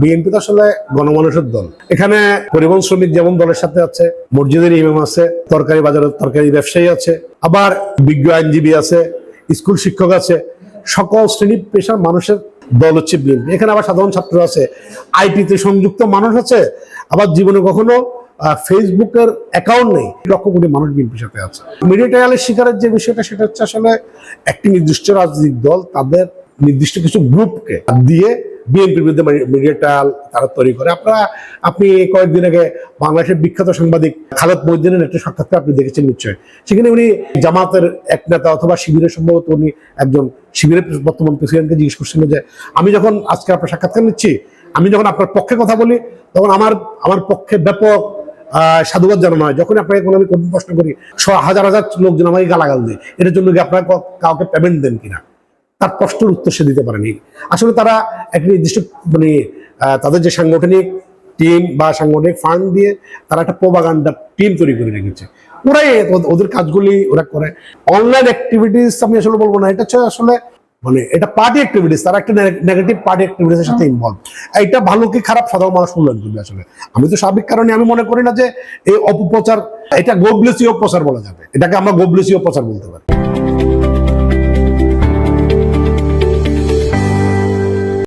BNP তো আসলে গণমানুষের দল। এখানে পরিবহন শ্রমিক যেমন দলের সাথে আছে, মসজিদের ইমাম আছে, তরকারি বাজারের তরকারি ব্যবসায়ী আছে, আবার বিজ্ঞ আইনজীবী আছে, স্কুল শিক্ষক আছে, সকল শ্রেণি পেশার মানুষের দল হচ্ছে বিএনপি। এখানে আবার সাধারণ ছাত্র আছে, আইটিতে সংযুক্ত মানুষ আছে, আবার জীবনে কখনো ফেসবুকের অ্যাকাউন্ট নেই। লক্ষ কোটি মানুষ বিএনপির সাথে আছে। মিডিয়া ট্রায়ালের শিকারের যে বিষয়টা, সেটা হচ্ছে আসলে একটি নির্দিষ্ট রাজনৈতিক দল তাদের নির্দিষ্ট কিছু গ্রুপকে দিয়ে বিএনপির বিরুদ্ধে মিডিয়া ট্রায়াল তারা তৈরি করে। আপনারা, আপনি কয়েকদিন আগে বাংলাদেশের বিখ্যাত সাংবাদিক খালেদ মহিদ্দিনের একটা সাক্ষাৎকার আপনি দেখেছেন নিশ্চয় সেখানে উনি জামাতের এক নেতা অথবা শিবিরের সম্ভবত উনি একজন শিবিরের বর্তমান প্রেসিডেন্টকে জিজ্ঞেস করছিলেন যে, আমি যখন আজকে আপনার সাক্ষাৎকার নিচ্ছি, আমি যখন আপনার পক্ষে কথা বলি, তখন আমার আমার পক্ষে ব্যাপক সাধুবাদ জানানো হয়। যখন আপনাকে কোনো, আমি কঠিন প্রশ্ন করি হাজার হাজার লোকজন আমাকে গালাগাল দেয়, এটার জন্য কি আপনারা কাউকে পেমেন্ট দেন কিনা? তার প্রশ্নের উত্তর সে দিতে পারেনি। আসলে তারা একটা নির্দিষ্ট মানে তাদের যে সাংগঠনিক টিম বা সাংগঠনিক ফান্ড দিয়ে তারা একটা প্রবাগান্ডা টিম তৈরি করে রেখেছে। ওরাই ওদের কাজগুলি ওরা করে। অনলাইন অ্যাক্টিভিটিস আমি আসলে বলব না এটা হচ্ছে আসলে মানে এটা পার্টি অ্যাক্টিভিটিস তারা একটা নেগেটিভ পার্টি অ্যাক্টিভিটিস এর সাথে ইনভলভ এটা ভালো কি খারাপ? সাধারণ মানুষ মূল্যায়ন করবে আসলে। আমি তো স্বাভাবিক কারণে আমি মনে করি না যে এই অপপ্রচার এটা গোবলেসি অপপ্রচার বলা যাবে। এটাকে আমরা গোবলেসি অপপ্রচার বলতে পারি।